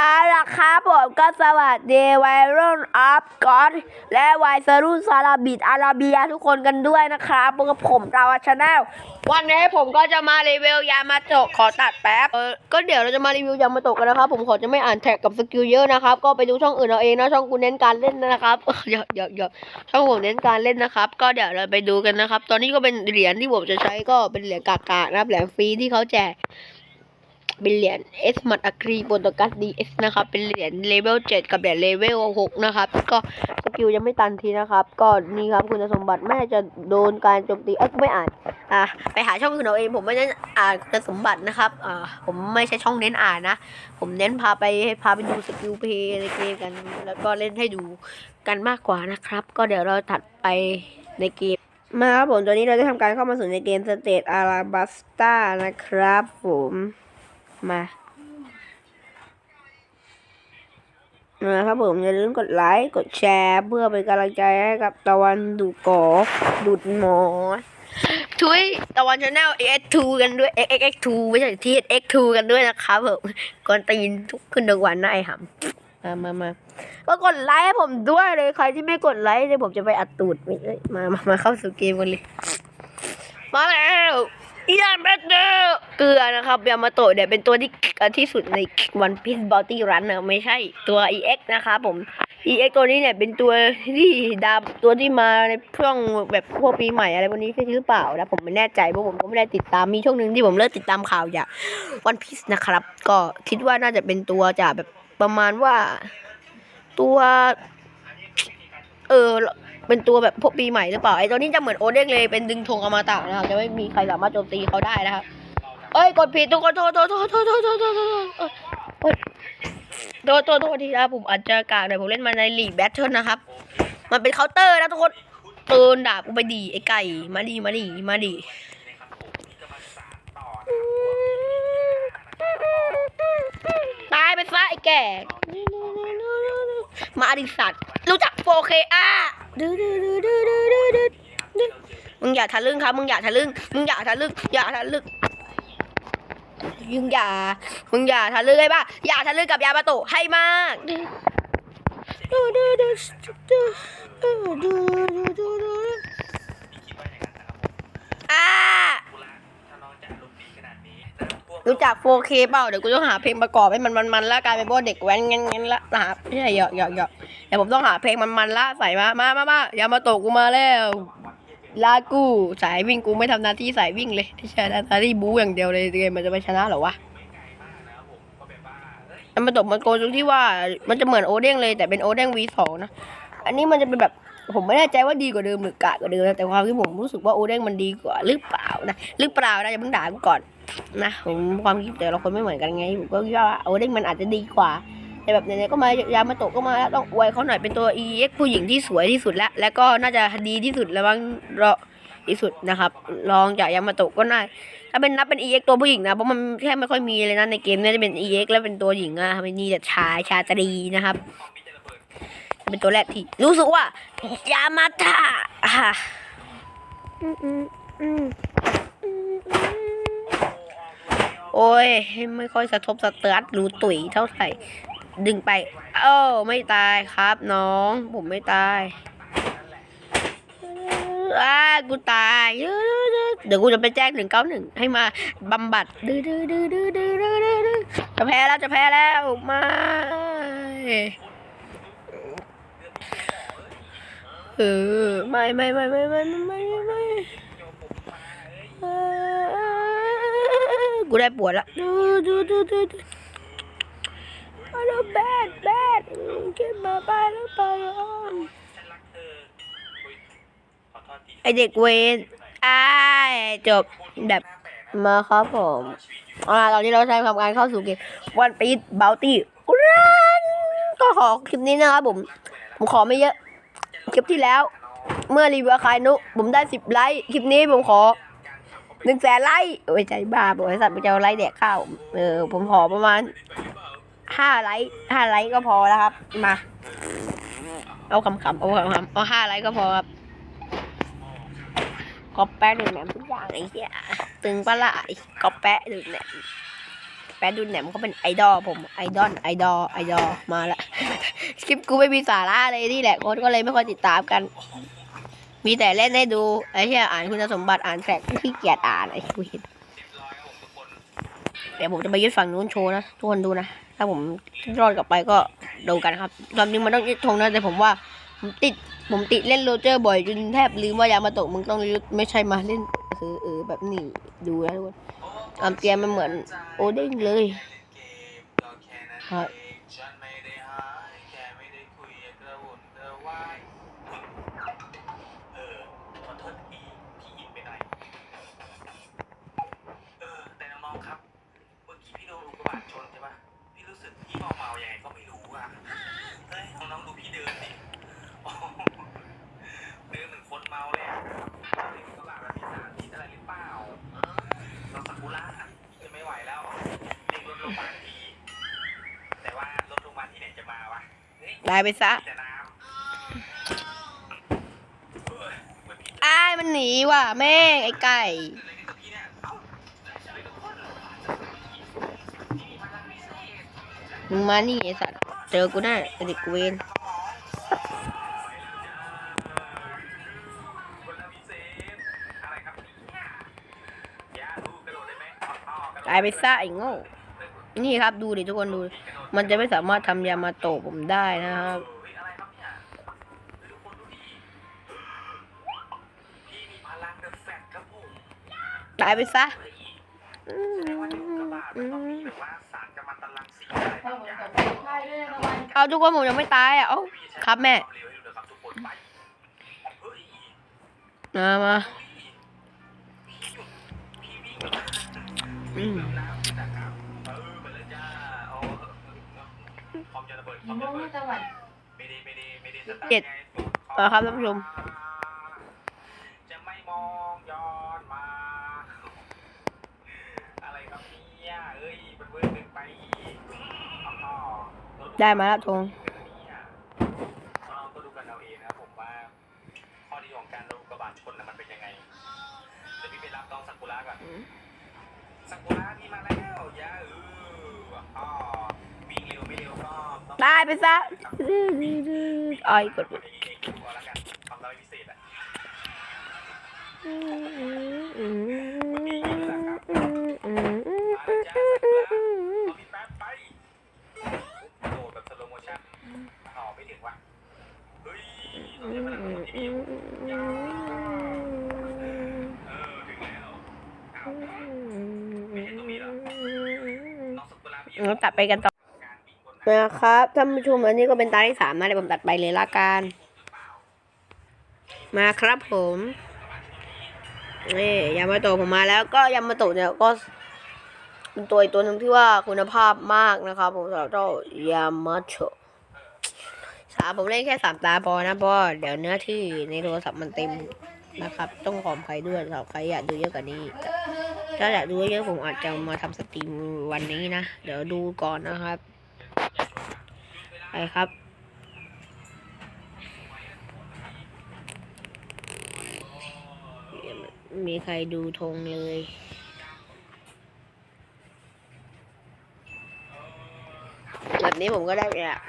เอาล่ะครับผมก็สวัสดีวัยรุ่นอัพกอดและวัยสรุ่นซาลาบิดอาราเบียทุกคนกันด้วยนะครับพบกับผมดาวชาแนลวันนี้ผมก็จะมารีวิวยามาโตะขอตัดแป๊บเออก็เดี๋ยวเราจะมารีวิวยามาโตะกันนะครับผมขอจะไม่อ่านแท็กกับสกิลเยอะนะครับ ก็ไปดูช่องอื่นเอาเองนะช่องกูเน้นการเล่นนะครับเยอะเยอะเยอะช่องผมเน้นการเล่นนะครับ ก็เดี๋ยวเราไปดูกันนะครับ ตอนนี้ก็เป็นเหรียญที่ผมจะใช้ก็เป็นเหรียญกากานะครับเหรียญฟรีที่เขาแจก เป็นเหรียญเอสมัดอะครีโปรโตกัสดีเอสนะครับ เป็นเหรียญเลเวลเจ็ดกับเหรียญเลเวลหกนะครับ ก็สกิลยังไม่ตันทีนะครับ ก็นี่ครับคุณสมบัติไม่จะโดนการโจมตี เอ้ยไม่อ่าน อะไปหาช่องอื่นเอาเอง ผมไม่ได้อ่านคุณสมบัตินะครับ อ่า ผมไม่ใช่ช่องเน้นอ่านนะ ผมเน้นพาไปพาไปดูสกิลเพย์ในเกมกัน แล้วก็เล่นให้ดูกันมากกว่านะครับ ก็เดี๋ยวเราตัดไปในเกมมาครับผมตอนนี้เราได้ทำการเข้ามาสู่ในเกมสเตตอาราบัสตานะครับผม มานะครับผมอย่าลืมกดไลค์กดแชร์เพื่อเป็นกำลังใจให้กับตะวันดูกอดูดหมอทุยตะวันชาแนล x 2 กันด้วย x x 2 ไม่ใช่ที่ x 2 กันด้วยนะครับผมก่อนตีนทุกคืนทุกวันนะไอ้หำมามามาก็กดไลค์ให้ผมด้วยเลยใครที่ไม่กดไลค์เดี๋ยวผมจะไปอัดตูดไม่เอ้ยมามามาเข้าสู่เกมกันเลย มาแล้ว ยาเบเตเกลือนะครับยามาโตะเนี่ยเป็นตัวที่เก่งที่สุดในวันพี e บอ u ตี้รันนะไม่ใช่ตัว EX นะครับผม EX ตัวนี้เนี่ยเป็นตัวที่ดาวตัวที่มาในช่วงแบบพวกปีใหม่อะไรวันนี้ใช่หรือเปล่านะผมไม่แน่ใจเพราะผมก็ไม่ได้ติดตามมีช่วงหนึ่งที่ผมเลิกติดตามข่าวจากวันพี e นะครับ ก็คิดว่าน่าจะเป็นตัวจากแบบประมาณว่าตัว เออ เป็นตัวแบบพวกปีใหม่หรือเปล่าไอ้ตัวนี้จะเหมือนโอเด้งเลยเป็นดึงธงอมตะนะครับจะไม่มีใครสามารถโจมตีเขาได้นะครับเอ้ยกดผิดทุกคนโทษโทษโทษโทษโทษโทษโทษโทษโทษโทษทีนะผมอาจจะกากหน่อยผมเล่นมาในลีแบทเทิลนะครับ มันเป็นเคาน์เตอร์นะทุกคนตืนดาบกูไปดีไอ้ไก่มาดีมาดีมาดีตายไปซะไอ้แก่มาดิสัตว์รู้จัก 4K อะดื้อ ดื้อดื้อดื้อดื้อดื้อดื้อดื้อมึงอย่าทะลึ่งครับ มึงอย่าทะลึ่ง มึงอย่าทะลึ่ง อย่าทะลึ่งมึงอย่า มึงอย่าทะลึ่งไอ้บ้าอย่าทะลึ่งกับยาประตูให้มากอดื้อดื้อดื้อดื้อดื้อดื้อดื้อดื้อดื้ออ่า รู้จัก 4K เปล่า เดี๋ยวกูต้องหาเพลงประกอบให้มันมันๆแล้วกลายเป็นพวกเด็กแว้นงั้นงั้นละนะครับไม่ใช่เหยาะเหยาะเหยาะเดี๋ยวผมต้องหาเพลงมันๆละใส่มามามามาอย่ามาตกกูมาแล้วลากูสายวิ่งกูไม่ทำหน้าที่สายวิ่งเลยที่ใช้หน้าที่บู๊อย่างเดียวเลยเกมมันจะไปชนะเหรอวะมันมาตกมันโกงตรงที่ว่ามันจะเหมือนโอเด้งเลยแต่เป็นโอเด้ง V2 นะอันนี้มันจะเป็นแบบ ผมไม่แน่ใจว่าดีกว่าเดิมหรือกากว่าเดิมนะแต่ความที่ผมรู้สึกว่าโอเด้งมันดีกว่าหรือเปล่านะหรือเปล่านะอย่าเพิ่งด่ากูก่อนนะผมความคิดแต่ละคนไม่เหมือนกันไงผมก็คิดว่าโอเด้งมันอาจจะดีกว่าแต่แบบไหนๆก็มายามาโตะก็มาแล้วต้องอวยเขาหน่อยเป็นตัว EX ผู้หญิงที่สวยที่สุดแล้ว แล้วก็น่าจะดีที่สุดแล้วบ้างรอที่สุดนะครับรองจากยามาโตะก็น่าถ้าเป็นนับเป็น EX ตัวผู้หญิงนะเพราะมันแค่ไม่ค่อยมีเลยนะในเกมเนี่ยจะเป็น EX แล้วเป็นตัวหญิงอะไม่มีแต่ชายชาตรีนะครับ เป็นตัวแรกที่ รู้สึกว่ายามาตาฮ่าโอ้ย ไม่ค่อยสะทบสะเตือนรู้ตุ๋ยเท่าไหร่ ดึงไป เอ้าไม่ตายครับ น้อง ผมไม่ตายอ้ากูตาย เดี๋ยวกูจะไปแจ้งหนึ่งเก้าหนึ่งให้มาบำบัดดื้อดื้อดื้อดื้อดื้อจะแพ้แล้วจะแพ้แล้ว มา เออ ไม่ไม่ไม่ไม่ไม่ไม่ไม่กูได้ปวดละดูดูดูดูดูมาแบดแบดขึ้นมาบ้แล้วไปอ้ะไอเด็กเวนอ้าจบแบบมาครับผมอ่าตอนนี้เราใช้ทำการเข้าสู่เกมวันปีดเบลตี้รันก็ขอคลิปนี้นะครับผม ผมขอไม่เยอะ คลิปที่แล้ว เมื่อรีวิวอาคายนุ ผมได้สิบไลค์ คลิปนี้ผมขอหนึ่งแสนไลค์โอ้ยใจบ้าบริษัทไปจะเอาไลค์แดกข้าว เออ ผมขอประมาณห้าไลค์ห้าไลค์ก็พอแล้วครับ มา เอาคำๆเอาคำๆเอาห้าไลค์ก็พอครับก็แปะหนึ่งแหนมทุกอย่างไอ้เหี้ยตึงปะล่ะไอ้ก็แปะหนึ่งแหนมแปดดูแหนมเขาเป็นไอดอลผมไอดอลไอดอลไอดอลมาละ ลิปกูไม่มีสาระเลยนี่แหละคนก็เลยไม่ค่อยติดตามกัน มีแต่เล่นให้ดูไอ้ที่อ่านคุณสมบัติอ่านแทร็กขี้เกียจอ่านไอ้คุยเดี๋ยวผมจะไปยึดฝั่งนู้นโชว์นะทุกคนดูนะถ้าผมรอดกลับไปก็ดูกันครับตอนนี้มันต้องยึดธงนะแต่ผมว่าผมติดผมติดเล่นโรเจอร์บ่อยจนแทบลืมว่ายามาโตะมึงต้องยึดไม่ใช่มาเล่นเออเออแบบนี้ดูนะทุกคนอามเตียมันเหมือนโอเด้งเลยครับ เฮ้ยได้ไปซะมีแต่น้ำเฮ้ยเหมือนพี่อ้ายมันหนีว่ะแม่งไอ้ไก่มึงมานี่ไอ้สัตว์เจอกูแน่ไอเด็กเวนพลังพิเศษอะไรครับเนี่ยยาลูกกระโดดได้ไหมอ๋อกระโดดตายไปซะไอ้โง่นี่ครับดูดิทุกคนดู มันจะไม่สามารถทำยามาโตะผมได้นะครับเฮ้ยอะไรครับเนี่ยเฮ้ยทุกคนดูดิพี่มีพลังเดอะแฟตครับผมตายไปซะเฮ้ยแสดงว่าในอุกกาบาตมันต้องมีแบบว่าสารกัมมันตรังสีอะไรบางอย่างเอาทุกคนผมยังไม่ตายอะเอ้าครับแม่วามเร็วให้ดูนะครับทุกคนไปเฮ้ยมา มา คอมจะระเบิดคอมจะระเบิดไม่ได้ไม่ได้ไม่ได้สตาร์ทไงต่อครับท่านผู้ชมจะไม่มองย้อนมาอะไรครับเนี่ยเอ้ยมันเวอร์เกินไปอ๋อได้มาแล้วธงเราก็ดูกันเอาเองนะครับผมว่าข้อดีของการโดนอุกกาบาตชนน่ะมันเป็นยังไงเดี๋ยวพี่ไปรับน้องซากุระก่อนซากุระพี่มาแล้วยาเออ อ๋อวิ่งเร็วไม่เร็วก็ต้องตายไปซะอ้อยกดกดไอ้เองก่อนแล้วกันความรับพิเศษอะมาแล้วจ้าซากุระรอพี่แป๊บไปโดดแบบสโลโมชั่นอ๋อไม่ถึงว่ะเฮ้ยต้องใช้พลังของที่มีอยู่ยาเออถึงแล้วอ้าวไม่ใช่ตรงนี้เหรอน้องซากุระพี่เราตัดไปกันต่อการบิ นะครับท่านผู้ชมอันนี้ก็เป็นตาที่สามนะเดี๋ยวผมตัดไปเลยละกัน มาครับผมนี่ยามาโตผมมาแล้วก็ยามาโตเนี่ยก็เป็นตัวอีกตัวหนึ่งที่ว่าคุณภาพมากนะครับผมสำหรับเจ้ายามาโตสามผมเล่นแค่สามตาพอนะเพราะว่าเดี๋ยวเนื้อที่ในโทรศัพท์มันเต็มนะครับ ต้องขออภัยด้วยสำหรับใครอยากดูเยอะกว่านี้ถ้าอยากดูเยอะผมอาจจะมาทำสตรีมวันนี้นะ เดี๋ยวดูก่อนนะครับ ไปครับ มีใครดูธงเลยแบบนี้ผมก็ได้เลยอะ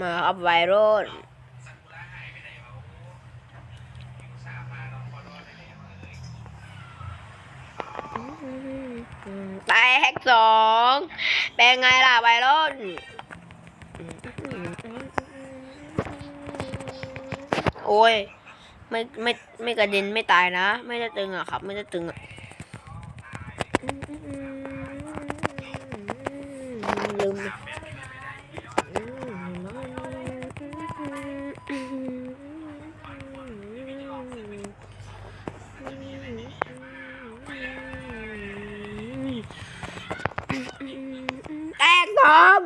มาครับไวรัล ไอแฮกสองเป็นไงล่ะไวรัลโอ้ย ไม่ไม่ไม่กระเด็นไม่ตายนะ ไม่ได้ตึงอะครับ ไม่ได้ตึงอะลืมแตกสอง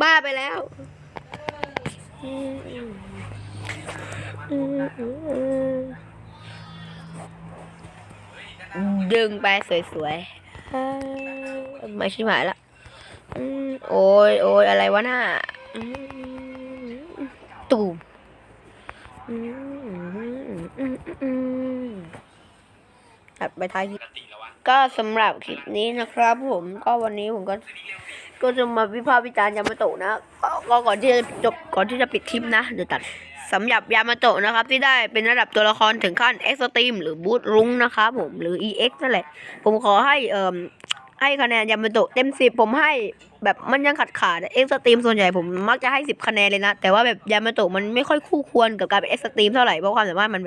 บ้าไปแล้ว ดึงไปสวยๆไม่ใช่หมายละโอ้ยโอ้ยอะไรวะน่าตูมอืมอืมอืมตัดไปท้ายก็สำหรับคลิปนี้นะครับ ผมก็วันนี้ผมก็ก็จะมาวิพากษ์วิจารณ์ยามาโตะนะก็ก่อนที่จะจบก่อนที่จะปิดคลิปนะเดี๋ยวตัด สำหรับยามาโตะนะครับที่ได้เป็นระดับตัวละครถึงขั้นเอ็กซ์ตรีมหรือบูทรุ้งนะครับผมหรือ EX นั่นแหละ ผมขอให้เอ่อให้คะแนนยามาโตะเต็มสิบผมให้แบบมันยังขาดขาดเอ็กซ์ตรีมส่วนใหญ่ผมมักจะให้สิบคะแนนเลยนะ แต่ว่าแบบยามาโตะมันไม่ค่อยคู่ควรกับการเป็นเอ็กซ์ตรีมเท่าไหร่เพราะความสามารถมัน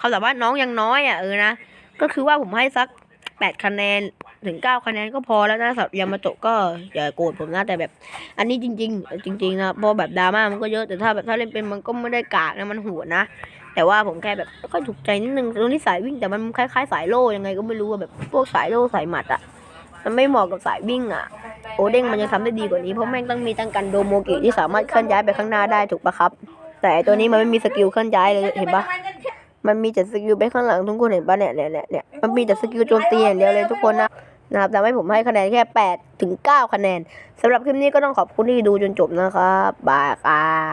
ความสามารถน้องยังน้อยอะเออนะก็คือว่าผมให้สักแปดคะแนน ถึงเก้าคะแนนก็พอแล้วนะสำหรับยามาโตะก็อย่าโกรธผมนะแต่แบบ อันนี้จริง ๆ จริง ๆ นะเพราะแบบดราม่ามันก็เยอะแต่ถ้าแบบถ้าเล่นเป็นมันก็ไม่ได้กากนะมันหัวนะ แต่ว่าผมแค่แบบไม่ค่อยถูกใจนิดนึงตรงที่สายวิ่งแต่มันคล้ายๆ สายโล่ยังไงก็ไม่รู้แบบพวกสายโล่สายหมัดอะมันไม่เหมาะกับสายวิ่งอะโอเด้งมันยังทำได้ดีกว่านี้เพราะแม่งต้องมีตั้งกันโดโมกิที่สามารถเคลื่อนย้ายไปข้างหน้าได้ถูกปะครับ แต่ตัวนี้มันไม่มีสกิลเคลื่อนย้ายเลยเห็นปะมันมีแต่สกิลไปข้างหลังทุกคนเห็นปะเนี่ยเนี่ยเนี่ยเนี่ยมันมีแต่สกิลโจมตีอย่างเดียวเลยทุกคนนะ นะครับทำให้ผมให้คะแนนแค่8ถึง9คะแนนสำหรับคลิปนี้ก็ต้องขอบคุณที่ดูจนจบนะครับบายครับ